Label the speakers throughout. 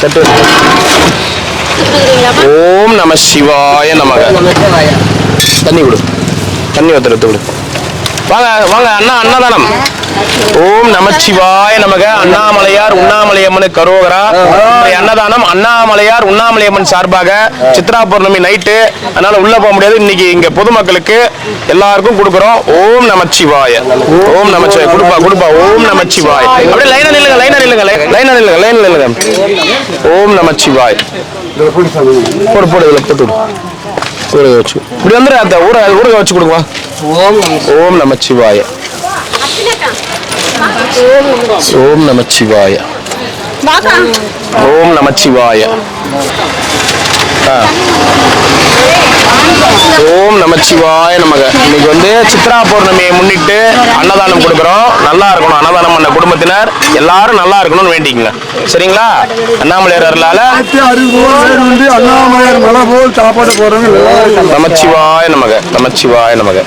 Speaker 1: தட்டு. ஓம் நம சிவாய நமக. தண்ணி கொடு. தண்ணி ஒருத்தர் விடு. வாங்க வாங்க அண்ணா அன்னதானம் ஓம் நமச்சிவாய நமக. அண்ணாமலையார் உண்ணாமலையம்மனு கரோகரா. அன்னதானம் அண்ணாமலையார் உண்ணாமலையம்மன் சார்பாக சித்ரா பௌர்ணமி நைட்டு. அதனால உள்ள போக முடியாது. இன்னைக்கு இங்க பொதுமக்களுக்கு எல்லாருக்கும் கொடுக்குறோம். ஓம் நமச்சிவாய ஓம் நமச்சிவாய கொடுப்பா கொடுப்பா. ஓம் நமச்சிவாய அப்படியே லைனா நில்லுங்க லைனா நில்லுங்க லைனா நில்லுங்க லைன் நில்லுங்க. ஓம் நமச்சிவாய் போடு போடு இதுல போட்டு விடு. ஊற வச்சு. இப்படி வந்துரு அந்த ஊற ஊற வச்சு கொடுங்க ஓம் நமச்சிவாய ஓம் நமச்சிவாய ஓம் நமச்சிவாய ஆ. நமச்சிவாய நமக. இன்னைக்கு வந்து சித்ரா பௌர்ணமியை முன்னிட்டு அன்னதானம் கொடுக்குறோம். நல்லா இருக்கணும். அன்னதானம் பண்ண குடும்பத்தினர் எல்லாரும் நல்லா இருக்கணும்னு வேண்டிக்கங்க. சரிங்களா? அண்ணாமலையார் அருளால
Speaker 2: அண்ணாமலையார் மலை போல் சாப்பாடு போறவங்க
Speaker 1: நமச்சிவாய நமக. நமச்சிவாய நமக.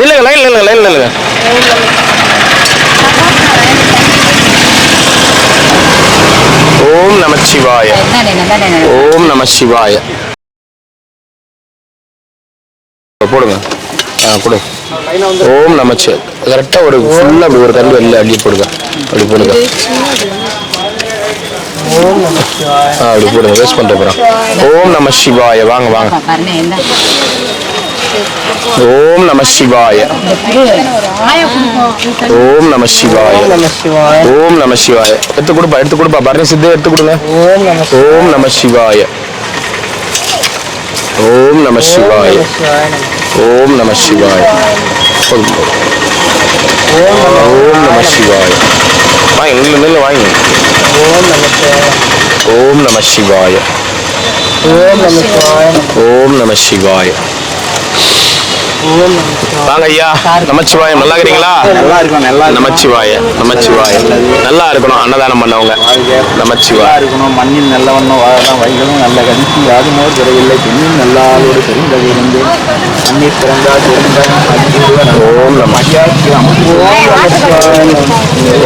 Speaker 1: நில்லுங்க லைன் நில்லுங்க லைன் நில்லுங்க ஓம் நமச்சிவாய. ஓம் நம சிவாய போடுங்க. ஆ கொடு ஓம் நமச்சு. கரெக்டாக ஒரு ஃபுல்லாக அப்படி ஒரு கண்டு வெளில அள்ளி போடுங்க. அப்படி போடுங்க. ஆ அப்படி போடுங்க. வேஸ்ட் பண்ணிட்டு போகிறோம் ஓம் நம சிவாய. வாங்க வாங்க. ஓம் நம சிவாய. ஓம் நம சிவாய. ஓம் நம சிவாய. எடுத்து கொடுப்பா எடுத்து கொடுப்பா. பரணி சித்தே எடுத்து கொடுங்க. ஓம் நம சிவாய. ஓம் நம சிவாய. ஓம் நம சிவாய. ஓம் நம சிவாய. வாங்க நில்லு நில்லு வாங்க. ஓம் நம சிவாய. ஓம் நம சிவாய. வாங்க ஐயா நமச்சிவாயம். நல்லா இருக்கிறீங்களா
Speaker 2: நல்லா இருக்கும் நல்லா
Speaker 1: நமச்சிவாய நமச்சிவாய நல்லா இருக்கணும் அன்னதானம் பண்ணவங்க. நமச்சிவாய
Speaker 2: இருக்கணும் மண்ணில் நல்ல வண்ணம் வாழலாம். வைகளும் நல்ல கணிச்சு யாருமோ குறையில்லை பெண்ணின் நல்லாளோடு பெருந்தகை இருந்து மண்ணில் பிறந்தா பிறந்த
Speaker 1: ஓம் நம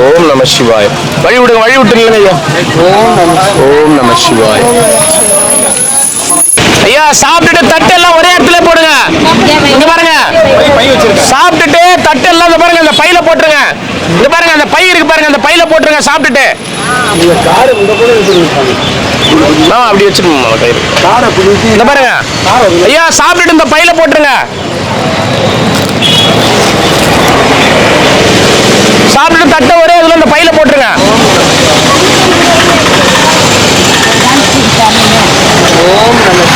Speaker 1: ஓம் நம சிவாய வழி விடுங்க வழி விட்டுருங்க ஐயா ஓம் நம சிவாய ஐயா சாப்பிட்டுட்டு தட்டு எல்லாம் ஒரே இடத்துல போடுங்க. இங்க பாருங்க. சாப்பிட்டுட்டு தட்டு எல்லாம் பாருங்க இந்த பையில போட்டுருங்க. இங்க பாருங்க அந்த பை இருக்கு பாருங்க அந்த பையில போட்டுருங்க சாப்பிட்டுட்டு. அப்படி
Speaker 2: வச்சிருக்கோம்
Speaker 1: இந்த பாருங்க. ஐயா சாப்பிட்டுட்டு இந்த பையில போட்டுருங்க. சாப்பிட்டு தட்டை ஒரே இதுல இந்த பையில போட்டுருங்க. ஓம் நம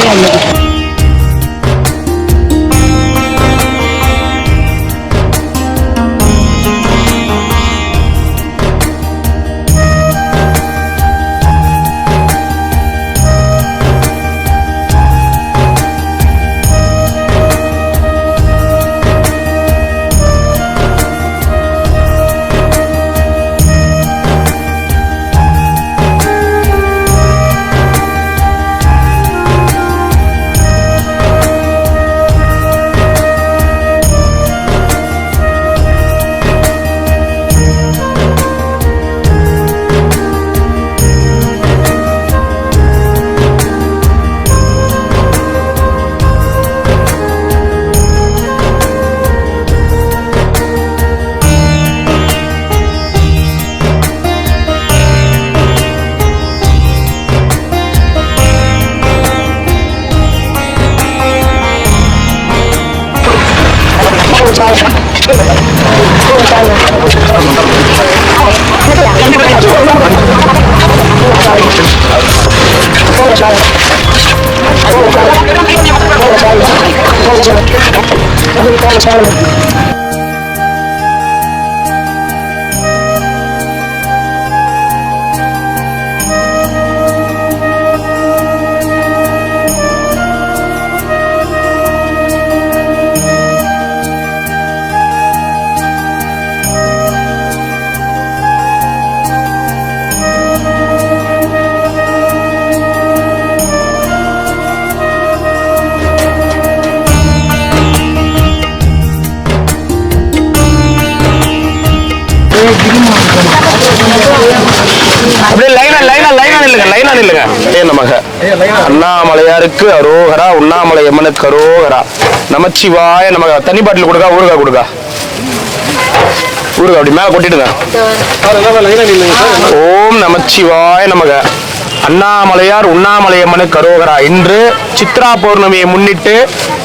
Speaker 1: 我也 Tchau. ஏ நமக. அண்ணாமலையாருக்கு அரோகரா உண்ணாமலை அம்மனுக்கு அரோகரா. நமச்சிவாய நமக. தண்ணி பாட்டில் கொடுக்கா ஊறுகாய் கொடுக்கா? ஊறுகாய் அப்படி மேல கொட்டிடுங்க. ஓம் நமச்சிவாய நமக. அண்ணாமலையார் உண்ணாமலையம்மனுக்கு கரோகரா. இன்று சித்ரா பௌர்ணமியை முன்னிட்டு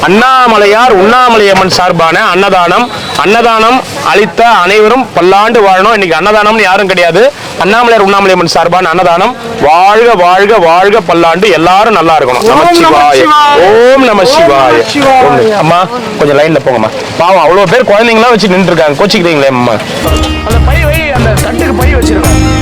Speaker 1: அண்ணாமலையார் உண்ணாமலையம்மன் சார்பான அன்னதானம் அன்னதானம் அளித்த அனைவரும் பல்லாண்டு வாழணும். இன்னைக்கு அன்னதானம்னு யாரும் கிடையாது. அண்ணாமலையார் உண்ணாமலையம்மன் சார்பான அன்னதானம். வாழ்க வாழ்க வாழ்க பல்லாண்டு. எல்லாரும் நல்லா இருக்கணும். நமச்சிவாய. ஓம் நம சிவாய. அம்மா கொஞ்சம் லைன்ல போங்கம்மா. பாவம் அவ்வளவு பேர் குழந்தைங்களாம் வச்சு நின்று இருக்காங்க கோச்சிக்கிறீங்களே அம்மா. அந்த பை வை அந்த தட்டுக்கு பை வச்சிருங்க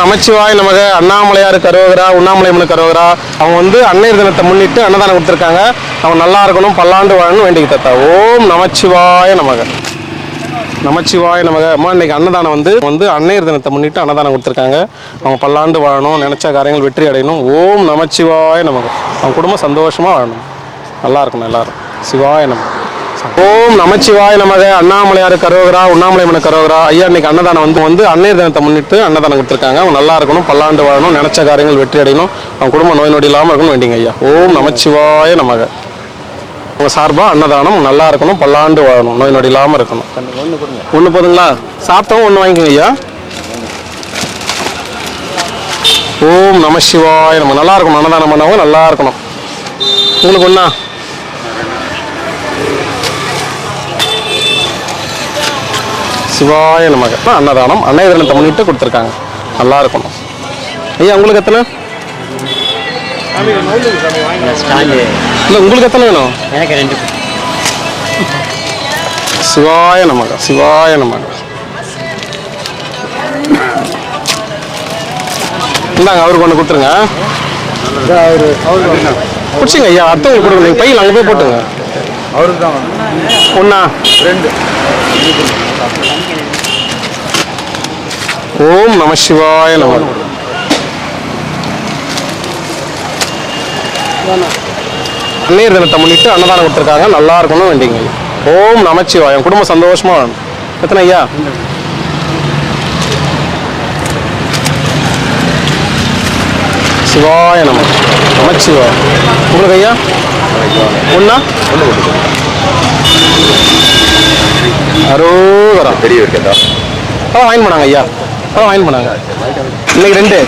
Speaker 3: நமச்சிவாய் நமக அண்ணாமலையார் கரோகரா உண்ணாமலையம்மன் கரோகரா அவங்க வந்து அன்னையர் தினத்தை முன்னிட்டு அன்னதானம் கொடுத்துருக்காங்க. அவங்க நல்லா இருக்கணும் பல்லாண்டு வாழணும் வேண்டிக்கு தத்தா ஓம் நமச்சிவாய நமக. நமச்சிவாய நமக. அம்மா இன்னைக்கு அன்னதானம் வந்து வந்து அன்னையர் தினத்தை முன்னிட்டு அன்னதானம் கொடுத்துருக்காங்க. அவங்க பல்லாண்டு வாழணும் நினைச்ச காரியங்கள் வெற்றி அடையணும். ஓம் நமச்சிவாய நமக. அவங்க குடும்பம் சந்தோஷமா வாழணும். நல்லா இருக்கணும் எல்லாரும். சிவாய நமக்கு ஓம் நமச்சிவாய நமக. அண்ணாமலையார் கரோகரா உண்ணாமலைமன கரோகரா. ஐயா இன்னைக்கு அன்னதானம் வந்து வந்து அன்னைய தினத்தை முன்னிட்டு அன்னதானம் கொடுத்துருக்காங்க. அவங்க நல்லா இருக்கணும் பல்லாண்டு வாழணும் நினைச்ச காரியங்கள் வெற்றி அடையணும். அவங்க குடும்பம் நோய் நொடி இல்லாமல் இருக்கணும் வேண்டிங்க ஐயா. ஓம் நமச்சிவாய நமக. உங்க சார்பா அன்னதானம் நல்லா இருக்கணும் பல்லாண்டு வாழணும் நோய் நொடி இல்லாமல் இருக்கணும். ஒன்று போதுங்களா? சாப்பிட்டவும் ஒன்று வாங்கிக்கோங்க ஐயா. ஓம் நம சிவாய நம்ம நல்லா இருக்கணும் அன்னதானம் பண்ணவங்க நல்லா இருக்கணும். உங்களுக்கு ஒன்றா சிவாய நமக. அன்னதானம் அன்னைய தினத்தை முன்னிட்டு கொடுத்துருக்காங்க. நல்லா இருக்கணும். ஐயா உங்களுக்கு எத்தனை? இல்லை உங்களுக்கு எத்தனை வேணும்?
Speaker 2: எனக்கு ரெண்டு.
Speaker 3: சிவாய நமக சிவாய நமக. இந்தாங்க அவருக்கு ஒன்று கொடுத்துருங்க. பிடிச்சிங்க ஐயா அடுத்தவங்களுக்கு கொடுங்க. நீங்கள் பையில் அங்கே போய் போட்டுங்க.
Speaker 2: அவருக்கு தான்
Speaker 3: ஒன்றா
Speaker 2: ரெண்டு.
Speaker 3: ஓம் நம சிவாய நம. அன்னையர் தினத்தை முன்னிட்டு அன்னதானம் கொடுத்துருக்காங்க. நல்லா இருக்கணும் வேண்டிங்க. ஓம் நமச்சிவாயம் குடும்பம் சந்தோஷமா வாழணும். எத்தனை ஐயா? சிவாய நம. நமச்சிவாயம் உங்களுக்கு ஐயா? ஒண்ணா? அரோகரா.
Speaker 2: பெரிய இருக்கா
Speaker 3: அதான் வாங்கி போனாங்க ஐயா. அதான் வாங்கி போனாங்க. இன்னைக்கு ரெண்டு.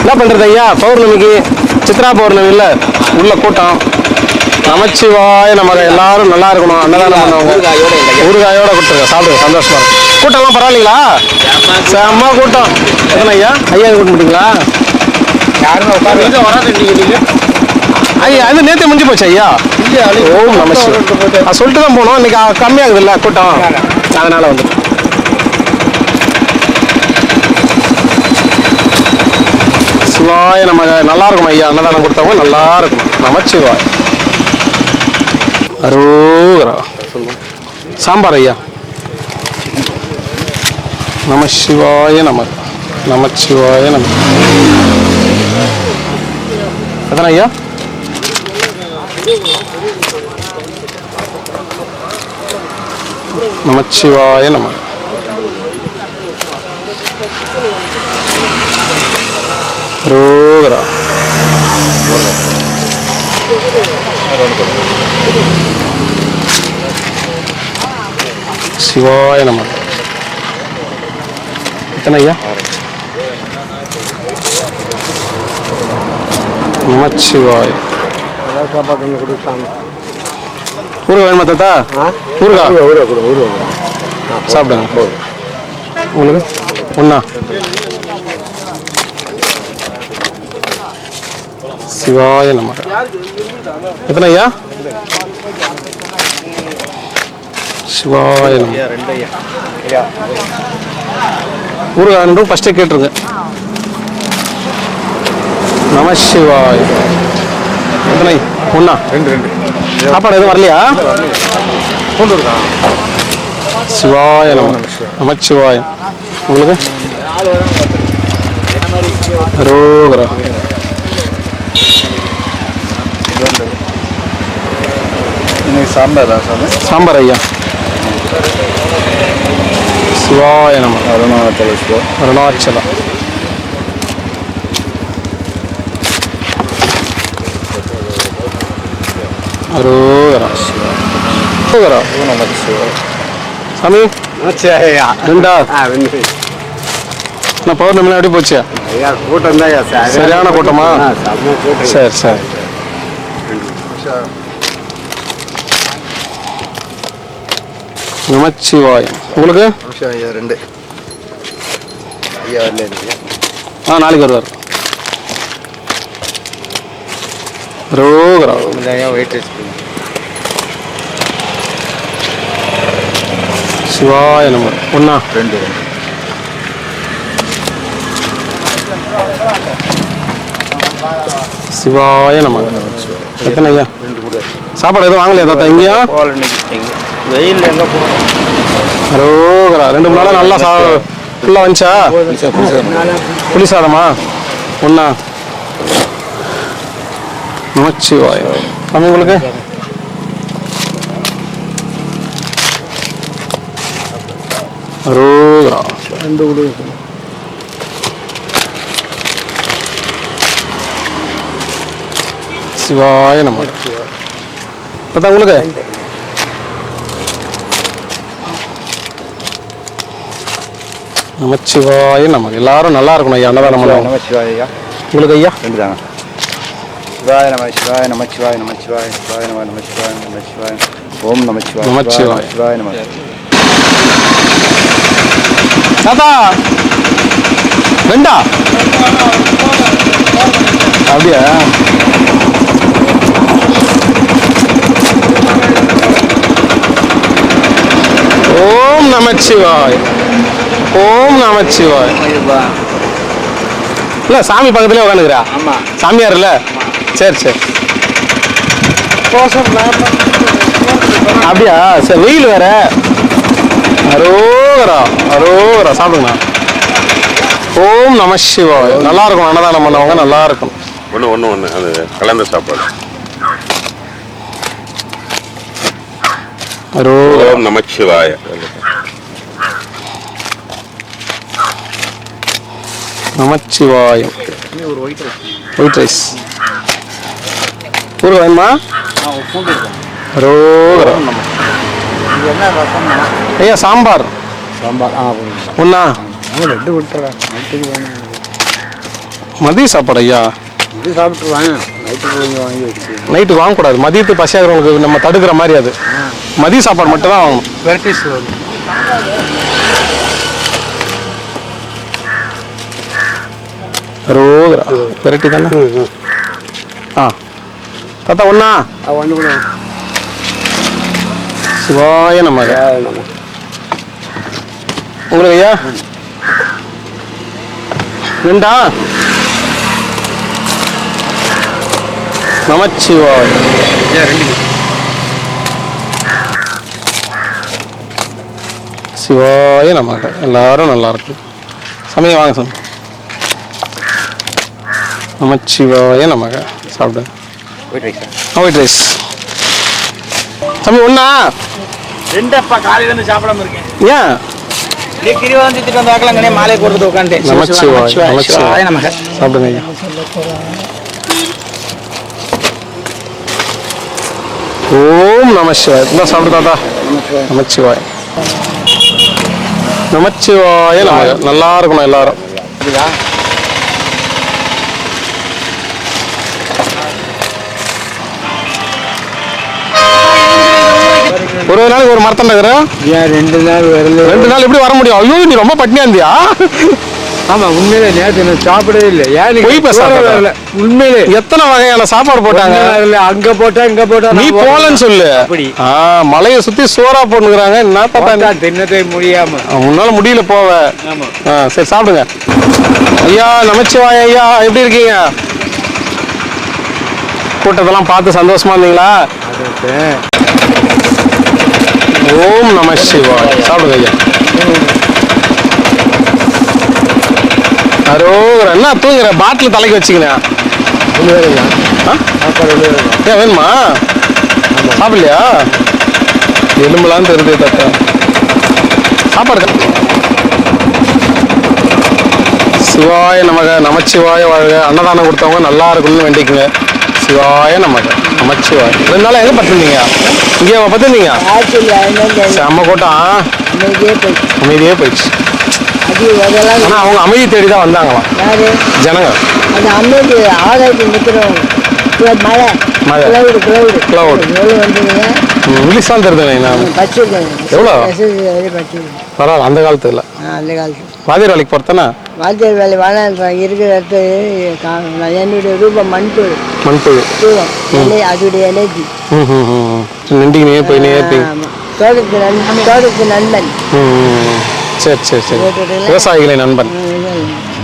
Speaker 3: என்ன பண்றது ஐயா? பௌர்ணமிக்கு சித்ரா பௌர்ணமி இல்ல? உள்ள கூட்டம். நமச்சிவாய நமக்கு எல்லாரும் நல்லா இருக்கணும். அன்னதானம் பண்ணவங்க ஊறுகாயோட கொடுத்துருங்க சாப்பிடுங்க. சந்தோஷமா இருக்கும். கூட்டம்லாம் பரவாயில்லைங்களா? செம்ம கூட்டம். எத்தனை ஐயா? ஐயா கூட்ட மாட்டீங்களா
Speaker 2: யாருமே உட்காந்து
Speaker 3: ஐயா அது நேற்று முடிஞ்சு போச்சு ஐயா. ஓம் நம சிவாய. நான் சொல்லிட்டு தான் போனோம். இன்னைக்கு கம்மியாகுதுல்ல கூட்டம். அதனால வந்து. சிவாய நம்ம நல்லா இருக்கும் ஐயா. அன்னதானம் கொடுத்தவங்க நல்லா இருக்கும். நமச்சிவாய் அரோகரா. சாம்பார் ஐயா. நம சிவாய நம நமச்சிவாய நம எத்தனை ஐயா நமச்சிவாய நம ரோகரா சிவாய நம எத்தனை ஐயா நமச்சிவாய ஊருகா வேணுமா தாத்தா? ஊருகா சாப்பிடுங்க. உங்களுக்கு? ஒண்ணா. சிவாய நம. எத்தனை ஐயா சிவாய நம.
Speaker 2: ரெண்டு ஐயா. ஐயா
Speaker 3: ஊருகா ரெண்டும் ஃபஸ்ட்டே கேட்டுருங்க. நம சிவாய. எத்தனை ஒண்ணா
Speaker 2: ரெண்டு ரெண்டு.
Speaker 3: சாப்பாடு எதுவும் வரலையா?
Speaker 2: கொண்டு இருக்கான்
Speaker 3: சிவாய நம நமச்சிவாய உங்களுக்கு? ரோகரா
Speaker 2: இன்னைக்கு சாம்பார்
Speaker 3: ஐயா. சிவாய நம.
Speaker 2: அருணாச்சல
Speaker 3: அருணாச்சலம் அரோகரா அரோகரா
Speaker 2: நமக்கு சிவா
Speaker 3: சாமி? ரெண்டா? நான் பௌர்ணமிலாம் எப்படி போச்சு.
Speaker 2: கூட்டம் தான்
Speaker 3: சரியான கூட்டமா? சரி சரி. நமச்சிவாயம். உங்களுக்கு?
Speaker 2: ரெண்டு. ஐயா வரல
Speaker 3: ஆ நாளைக்கு வருவார். ரோகரா
Speaker 2: ஐயா வெயிட் பண்ணி.
Speaker 3: சிவாய நம்ம ஒண்ணா?
Speaker 2: ரெண்டு ரெண்டு.
Speaker 3: சிவாய நம்ம எத்தனை ஐயா சாப்பாடு எதுவும் வாங்கலையா தாத்தா இங்கேயா?
Speaker 2: வெயில் எங்கே போகணும்
Speaker 3: ரோகரா ரெண்டு மூணு நாளா நல்லா சா ஃபுல்லாக வந்துச்சா? புளி சாதமா ஒண்ணா? நமச்சிவாய நம்ம உங்களுக்கு அரோகரா
Speaker 2: ரெண்டு உலகம்
Speaker 3: சிவாய நம்ம பார்த்தா உங்களுக்கு நமச்சிவாய நமக்கு எல்லாரும் நல்லா இருக்கணும் ஐயா அன்னதானம்
Speaker 2: நமச்சிவாய ஐயா
Speaker 3: உங்களுக்கு ஐயா
Speaker 2: ரெண்டு தாங்க சிவாய நம சிவாய நம சிவாய நம சிவாய நம நம சிவாய நம சிவாய ஓம் நம சிவாய
Speaker 3: நம சிவாய.
Speaker 2: நம
Speaker 3: தாத்தா! ரெண்டா அப்படியா? ஓம் நமச்சிவாய் ஓம் நமச்சிவாய் இல்ல சாமி பக்கத்துலயே உட்காந்துக்கிறா
Speaker 2: ஆமா.
Speaker 3: சாமியார் இல்ல? சரி சரி. அப்படியா? சரி வெயில் வேற. அரோகரா அரோகரா. சாப்பிடுங்கண்ணா. ஓம் நம சிவாய். நல்லா இருக்கும் அன்னதானம் பண்ணவங்க நல்லா இருக்கும்
Speaker 4: ஒன்று ஒன்று ஒன்று அது கலந்த சாப்பாடு. ஓம் நமச்சிவாய
Speaker 3: நமச்சிவாயம் ஒயிட் ரைஸ் ஊருக்கு வேணுமா?
Speaker 2: ரசம்னா
Speaker 3: ஐயா சாம்பார்.
Speaker 2: சாம்பார். ஆ அவங்க ரெண்டு விட்டுறேன்
Speaker 3: மதிய சாப்பாடு ஐயா?
Speaker 2: இது சாப்பிட்டுருவாங்க நைட்டுக்கு கொஞ்சம் வாங்கி வச்சு
Speaker 3: நைட்டு வாங்கக்கூடாது. மதியத்து பசியாகிறவங்களுக்கு நம்ம தடுக்கிற மாதிரி அது. மதிய சாப்பாடு மட்டும் தான் வாங்கணும்
Speaker 2: வெரைட்டிஸ்
Speaker 3: அரோகரா. வெரைட்டி தானே? ஆ. தாத்தா ஒண்ணா?
Speaker 2: ஒன்று கூட
Speaker 3: சிவாய நம்ம உங்களுக்கு ஐயா? ரெண்டா? நமச்சிவாய். சிவாய நமக. எல்லாரும் நல்லா இருக்கு. சமயம் வாங்க சாமி நமச்சிவாய நமக. சாப்பிடு.
Speaker 2: ஒயிட் ரைஸ்
Speaker 3: ஒயிட் ரைஸ் சாமி ஒண்ணா?
Speaker 2: ரெண்டு அப்பா காலையில இருந்து சாப்பிடாம இருக்கேன்.
Speaker 3: ஏன்
Speaker 2: மாலை போடுறது உட்காந்துட்டேன்
Speaker 3: நமச்சிவாய் நமச்சிவாய்.
Speaker 2: நமக்கு
Speaker 3: சாப்பிடுங்க ஐயா. ஓம் நம சிவாய். இந்த சாப்பிடு தாத்தா. நமச்சிவாய். நமச்சிவாய நம நல்லா இருக்கணும் எல்லாரும். ஒரு நாளைக்கு ஒரு மரத்தம்
Speaker 2: ஏன் ரெண்டு நாள் வரல.
Speaker 3: ரெண்டு நாள் எப்படி வர முடியும்? ஐயோ நீ ரொம்ப பட்னியா இருந்தியா?
Speaker 2: ஆமா உண்மையிலே நேற்று நான் சாப்பிடவே இல்லை. ஏன்
Speaker 3: பொய்
Speaker 2: வரல? உண்மையிலே.
Speaker 3: எத்தனை வகையான சாப்பாடு போட்டாங்க?
Speaker 2: வரல. அங்க போட்டா இங்க போட்டா
Speaker 3: நீ. போலன்னு சொல்லு.
Speaker 2: அப்படி.
Speaker 3: மலையை சுத்தி சோறா போட்டுக்கிறாங்க என்ன
Speaker 2: போட்டா தின்னதே முடியாம.
Speaker 3: உன்னால முடியல போவ. சரி சாப்பிடுங்க. ஐயா நமச்சிவாய ஐயா எப்படி இருக்கீங்க? கூட்டத்தெல்லாம் பார்த்து சந்தோஷமா இருந்தீங்களா? ஓம் நம சிவாய். சாப்பிடுங்க ஐயா அரோகரா என்ன தூங்குற? பாட்டில் தலைக்கு வச்சுக்கினேன் ஆ? ஏன் வேணுமா? சாப்பிடலையா? எலும்புலாம் தெரியுது தாத்தா. சாப்பாடு சிவாய நமக நமச்சிவாய வாழ்க. அன்னதானம் கொடுத்தவங்க நல்லா இருக்கணும்னு வேண்டிக்குங்க. சிவாய நமக நமச்சிவாய ரெண்டு நாள் எங்கே பட்டிருந்தீங்க இங்கே
Speaker 5: அதனால
Speaker 3: செம்ம கூட்டம்.
Speaker 5: அமைதியே போயிடுச்சு.
Speaker 3: அமைதியே போயிடுச்சு.
Speaker 5: அது அதெல்லாம்
Speaker 3: ஆனா அவங்க அமைதி தேடி தான் வந்தாங்களாம் ஜனங்க
Speaker 5: அந்த அமைதி ஆகாயத்தில் நிற்கிறவங்க. மழை
Speaker 3: மழை.
Speaker 5: Cloud cloud
Speaker 3: Cloud.
Speaker 5: எவ்வளோ வந்தீங்க
Speaker 3: ம், இங்கிலீஷ் தான் தெரியுது நான்.
Speaker 5: படிச்சிருக்கேன்.
Speaker 3: எவ்வளோ? பரவாயில்ல அந்த காலத்துல
Speaker 5: அந்த
Speaker 3: வேலைக்கு போகிறதானே
Speaker 5: வாத்தியார் வேலை வேணான்றாங்க இருக்கிற என்னுடைய ரூபம் மண்புழு.
Speaker 3: மண்புழு.
Speaker 5: ரூபம் அதோடைய எனர்ஜி
Speaker 3: இருப்பீங்க
Speaker 5: ஆமாம் தோட்டத்து நண்பன் தோட்டத்து நண்பன்.
Speaker 3: சரி சரி சரி? விவசாயிகளின் நண்பன்.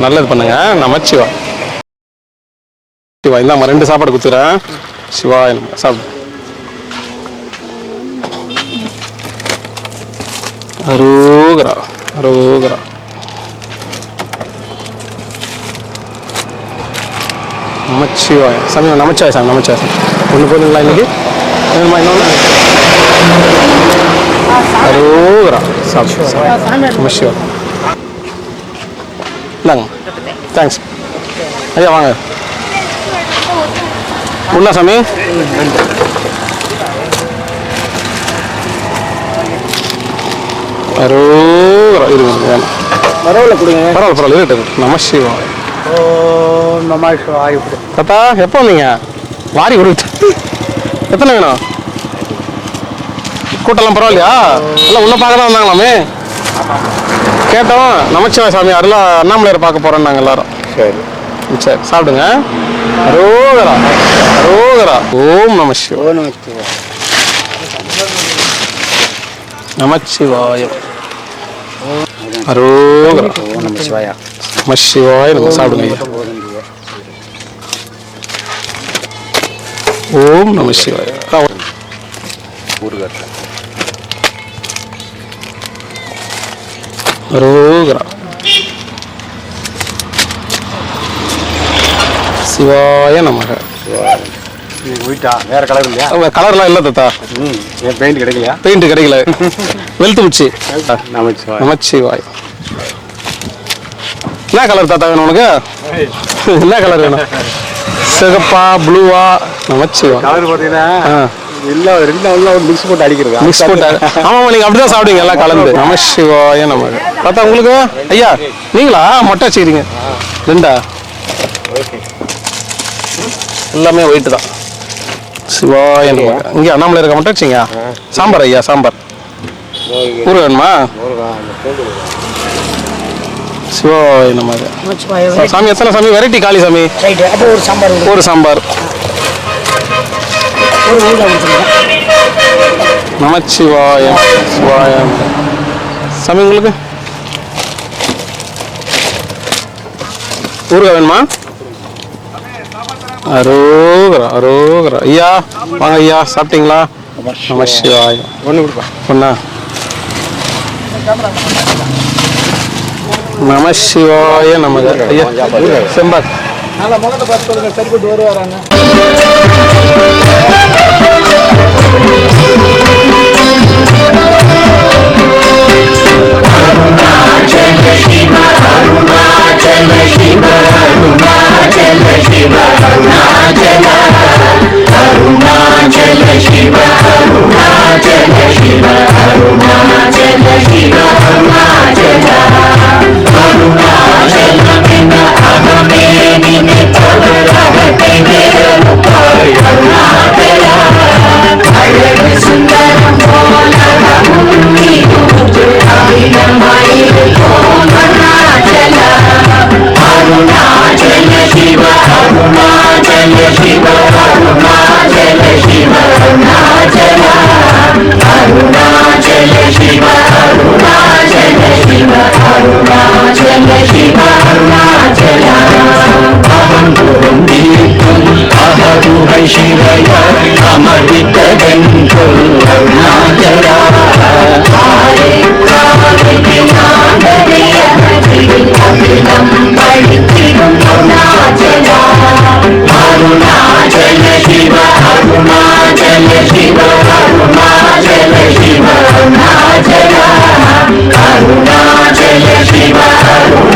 Speaker 3: நல்லது பண்ணுங்க. நமச்சிவா சிவா. இந்தாம்மா ரெண்டு சாப்பாடு கொடுத்துறேன் சிவா சாப்பிடு அரோகரா அரோகரா. நமச்சிவாய் சாமி நமச்சிவாய் சாமி நமச்சிவாய் சாமி ஒன்று போதுங்களா இன்னைக்கு? அரோகரா. சாப்பிடு. சிவம் இந்தாங்க. தேங்க்ஸ் ஐயா வாங்க. உள்ள சாமி. அரோகரா. இருங்க
Speaker 2: பரவாயில்ல கொடுங்க.
Speaker 3: பரவாயில்ல பரவாயில்ல. இருக்கட்டும் நம சிவம்
Speaker 2: ஓ நம்ம
Speaker 3: தாத்தா எப்போ வந்தீங்க? வாரி கொடுத்து எத்தனை வேணும்? கூட்டம்லாம் பரவாயில்லையா? எல்லாம் உள்ள பார்க்க தான் வந்தாங்களாமே? கேட்டோம் நமச்சிவாய சாமி அருளா அண்ணாமலையார் பார்க்க போறோம் நாங்கள் எல்லாரும்.
Speaker 2: சரி.
Speaker 3: சரி சாப்பிடுங்க. அரோகரா அரோகரா. ஓம் நம நமச்சிவாயம் அரோகரா.
Speaker 2: ஓ நம சிவாயா.
Speaker 3: நம சிவாய நம்ம சாப்பிடுங்க ஐயா. ஓம் நம சிவாய அரோகரா சிவாய நமக
Speaker 2: போயிட்டா வேற கலர் இல்லையா
Speaker 3: கலர்லாம் இல்லை தாத்தா
Speaker 2: பெயிண்ட் கிடைக்கலையா?
Speaker 3: பெயிண்ட் கிடைக்கல. வெளுத்து முச்சு
Speaker 2: நம சிவாயா
Speaker 3: நமச்சிவாய். என்ன கலர் தாத்தா வேணும் உனக்கு? என்ன கலர் வேணும். சிகப்பா ப்ளூவா நமச்சிவா
Speaker 2: கலர் பார்த்தீங்கன்னா
Speaker 3: ஆ.
Speaker 2: இல்ல ரெண்டு ஒரு மிக்ஸ் போட்டு அடிக்கிறது?
Speaker 3: மிக்ஸ் போட்டு ஆமாம் நீங்க அப்படிதான் சாப்பிடுவீங்க எல்லாம் கலந்து. நம சிவாய நமக. தாத்தா உங்களுக்கு? ஐயா நீங்களா? மொட்டை வச்சுக்கிறீங்க. ரெண்டா? எல்லாமே ஒயிட் தான். சிவாய நமக. இங்கே அண்ணாமலை இருக்க மொட்டை வச்சிங்க? சாம்பார் ஐயா சாம்பார். ஊர் வேணுமா? சிவாய நமக சாமி எத்தனை சாமி? வெரைட்டி காளி சாமி.
Speaker 5: ஒரு சாம்பார்.
Speaker 3: ஒரு சாம்பார். நமச்சிவாயம் சிவாயம். சாமி உங்களுக்கு? ஊறுகாய் வேணுமா? அரோகரா அரோகரா. ஐயா வாங்க ஐயா சாப்பிட்டீங்களா? நம சிவாயம்
Speaker 2: ஒன்று கொடுப்பா.
Speaker 3: பொண்ணா நம சிவாய நமக ஐயா செம்பாக்
Speaker 2: நல்லா முகத்தை பார்த்து சொல்லுங்க Shiva, Arunachal
Speaker 6: Shiva, Arunachal Shiva, Arunachal శివయ అమరిత అరుణాచలా Arunachal Shiva Arunachal Shiva Arunachal Shiva Arunachal Arunachal Shiva అరుణ